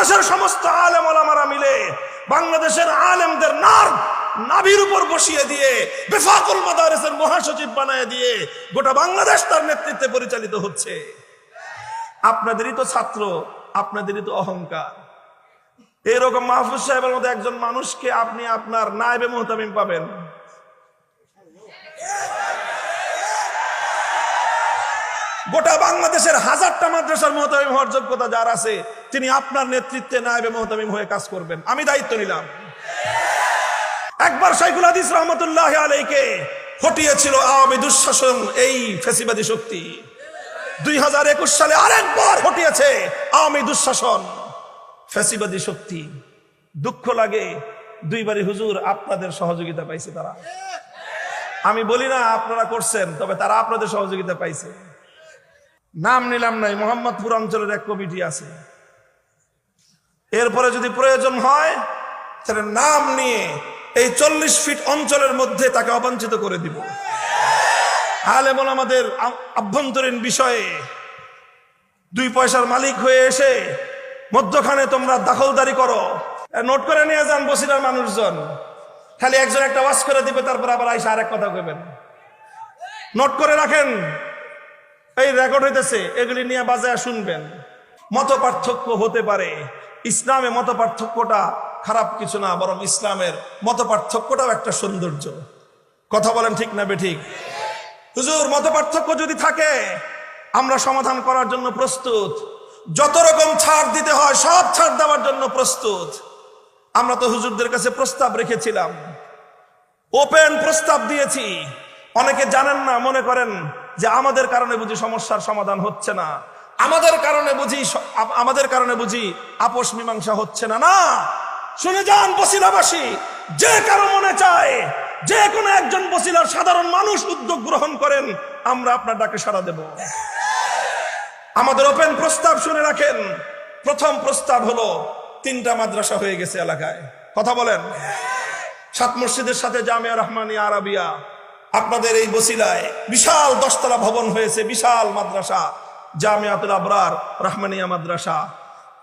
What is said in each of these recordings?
বাংলাদেশের সমস্ত আলেম ওলামারা মিলে বাংলাদেশের আলেমদের নার নাভির উপর বসিয়ে দিয়ে বেফাকুল মাদারেসের মহাসচিব বানায় দিয়ে গোটা বাংলাদেশ তার নেতৃত্বে পরিচালিত হচ্ছে। আপনাদেরই তো ছাত্র, আপনাদেরই তো অহংকার। এরকম মাহফুজ সাহেবের মতো একজন মানুষকে আপনি আপনার নায়েবে মোহতামিম পাবেন। গোটা বাংলাদেশের হাজারটা মাদ্রাসার মোহতামিম হওয়ার যোগ্যতা যার আছে তিনি আপনার নেতৃত্বে নায়েবে মোহতামিম হয়ে কাজ করবেন। আমি দায়িত্ব নিলাম। একবার শাইখুল হাদিস রহমতুল্লাহ আলাইকে হটিয়েছিল আওয়ামী দুঃশাসন, এই ফেসিবাদী শক্তি। দুই হাজার একুশ সালে আরেকবার হটিয়েছে আওয়ামী দুঃশাসন, ফেসিবাদী শক্তি। দুঃখ লাগে, দুইবারই হুজুর আপনাদের সহযোগিতা পাইছে তারা। আমি বলি না আপনারা করছেন, তবে তারা আপনাদের সহযোগিতা পাইছে। নাম নিলাম নাই, মোহাম্মদপুর অঞ্চলের এক কমিটি আছে। এরপরে যদি প্রয়োজন হয়, তাহলে নাম নিয়ে এই চল্লিশ ফিট অঞ্চলের মধ্যে তাকে অবাঞ্ছিত করে দিব। আলেমন আমাদের আভ্যন্তরীণ বিষয়ে দুই পয়সার মালিক হয়ে এসে মধ্যখানে তোমরা দখলদারি করো। নোট করে নিয়ে যান বসিরার মানুষজন। খালি একজন একটা ওয়াশ করে দিবে, তারপর আবার আইসা আরেক কথা কইবেন। নোট করে রাখেন, এই রেকর্ড হইতেছে, এগুলি নিয়ে বাজায় শুনবেন। মত পার্থক্য হতে পারে। ইসলামে মত পার্থক্যটা খারাপ কিছু না, বরং ইসলামের মত পার্থক্যটাও একটা সৌন্দর্য। কথা বলেন ঠিক না বেঠিক? হুজুর মত পার্থক্য যদি থাকে, আমরা সমাধান করার জন্য প্রস্তুত। যত রকম ছাড় দিতে হয়, সব ছাড় দেওয়ার জন্য প্রস্তুত। আমরা তো হুজুরদের কাছে প্রস্তাব রেখেছিলাম। ওপেন প্রস্তাব দিয়েছি। অনেকে জানেন না, মনে করেন যে আমাদের কারণে বুঝি সমস্যার সমাধান হচ্ছে না। আমাদের কারণে বুঝি আমাদের কারণে বুঝি আপোষ মীমাংসা হচ্ছে না না। শুনে যান বসিলাবাসী যে কারও মনে চায় যে কোনো একজন বসিলার সাধারণ মানুষ উদ্যোগ গ্রহণ করেন, আমরা আপনার ডাকে সাড়া দেব। আমাদের ওপেন প্রস্তাব শুনে রাখেন। প্রথম প্রস্তাব হলো, তিনটা মাদ্রাসা হয়ে গেছে এলাকায়। কথা বলেন। সাত মসজিদের সাথে জামিয়া রহমানিয়া আরাবিয়া। আপনাদের এই বসিলায় বিশাল দশতলা ভবন হয়েছে, বিশাল মাদ্রাসা। জামিয়াতুল আবরার রহমানিয়া মাদ্রাসা।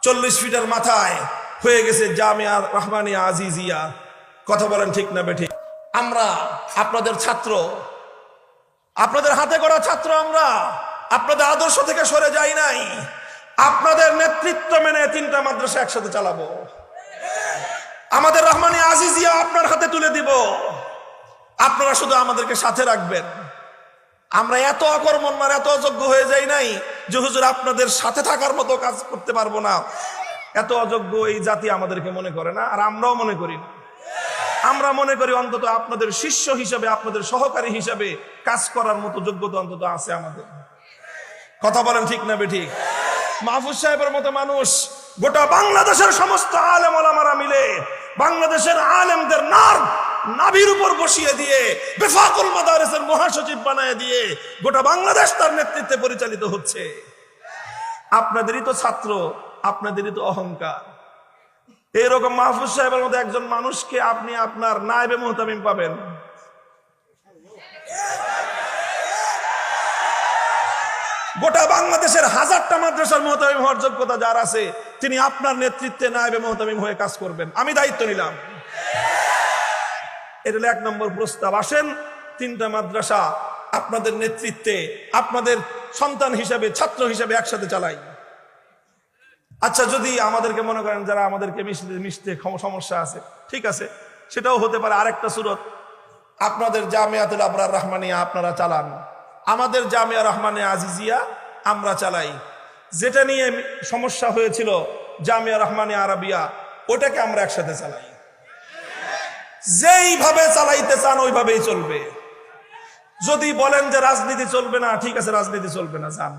চল্লিশ ফিটের মাথায় হয়ে গেছে জামিয়া রহমানিয়া আজিজিয়া। কথা বলেন ঠিক না বেঠিক? আমরা, আপনাদের ছাত্র, আপনাদের হাতে করা ছাত্র আমরা, আপনাদের আদর্শ থেকে সরে যাই নাই। আপনাদের নেতৃত্ব মেনে তিনটা মাদ্রাসা একসাথে চালাবো। আমাদের রহমানি আজিজিয়া আপনার হাতে তুলে দিব। আপনারা শুধু আমাদেরকে সাথে রাখবেন। আমরা এত অকর্মণ্যার এত অযোগ্য হয়ে যাই নাই। যে হুজুর, আপনাদের সাথে থাকার মতো কাজ করতে পারব না। এত অযোগ্য এই জাতি আমাদেরকে মনে করে না, আর আমরাও মনে করি না। আমরা মনে করি অন্তত আপনাদের শিষ্য হিসাবে, আপনাদের সহকারী হিসাবে কাজ করার মতো যোগ্যতা অন্তত আছে আমাদের। কথা বলেন ঠিক না বেঠিক? মাহফুজ সাহেবের মতো মানুষ, গোটা বাংলাদেশের সমস্ত আলেম ওলামারা মিলে বাংলাদেশের আলেমদের নার নাভির উপর বসিয়ে দিয়ে বেফাকুল মাদারেসের মহাসচিব বানায় দিয়ে গোটা বাংলাদেশ তার নেতৃত্বে পরিচালিত হচ্ছে। আপনাদেরই তো ছাত্র, আপনাদেরই তো অহংকার। এরকম মাহফুজ সাহেবের মতো একজন মানুষকে আপনি আপনার নায়েবে মোহতামিম পাবেন। গোটা বাংলাদেশের হাজারটা মাদ্রাসার মোহতামিম হওয়ার যোগ্যতা যার আছে, তিনি আপনার নেতৃত্বে নায়েবে মোহতামিম হয়ে কাজ করবেন। আমি দায়িত্ব নিলাম। এটা এক নম্বর প্রস্তাব। আসেন, তিনটা মাদ্রাসা আপনাদের নেতৃত্বে, আপনাদের সন্তান হিসাবে, ছাত্র হিসাবে একসাথে চালাই। আচ্ছা যদি আমাদেরকে মনে করেন যারা আমাদেরকে মিশতে মিশতে সমস্যা আছে, ঠিক আছে, সেটাও হতে পারে আরেকটা সুরত। আপনাদের জামিয়াতুল আবরার রহমানিয়া আপনারা চালান। আমাদের জামিয়া রহমানিয়া আজিজিয়া আমরা চালাই। যেটা নিয়ে সমস্যা হয়েছিল জামিয়া রহমানিয়া আরাবিয়া, ওটাকে আমরা একসাথে চালাই। যেইভাবে চালাইতে চান, ওইভাবেই চলবে। যদি বলেন যে রাজনীতি চলবে না, ঠিক আছে, রাজনীতি চলবে না, যান।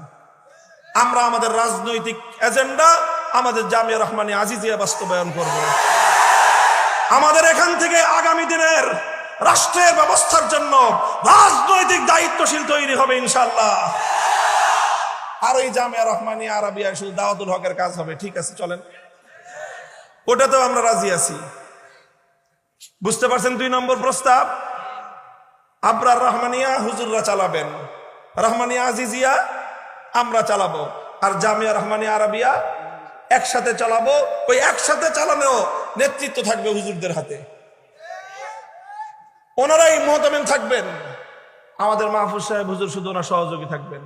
আমরা আমাদের রাজনৈতিক এজেন্ডা, আমাদের জামিয়া রহমানি আজিজিয়া বাস্তবায়ন করব। আমাদের এখান থেকে আগামী দিনের রাষ্ট্রের ব্যবস্থার জন্য রাজনৈতিক দায়িত্বশীল তৈরি হবে ইনশাল্লাহ আর ওই জামিয়া রহমানি আরবিয়া শুধু দাওয়াতুল হকের কাজ হবে, ঠিক আছে, চলেন। ওটাতেও আমরা রাজি আছি। বুঝতে পারছেন দুই নম্বর প্রস্তাব? আবরার রহমানিয়া হুজুররা চালাবেন। রহমানিয়া আজিজিয়া, আমরা চালাবো। আর জামিয়া রহমানিয়া আরবিয়া, একসাথে চালাবো। ওই একসাথে চালানো নেতৃত্ব থাকবে হুজুরদের হাতে। ওনারাই মহতামিম থাকবেন। আমাদের মাহফুজ সাহেব, হুজুর শুধু ওনার সহযোগী থাকবেন।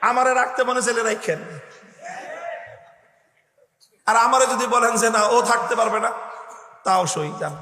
আমারে রাখতে মনে ছেলে রাখেন আর আমারে যদি বলেন যে না, ও থাকতে পারবে না, তাও সই যান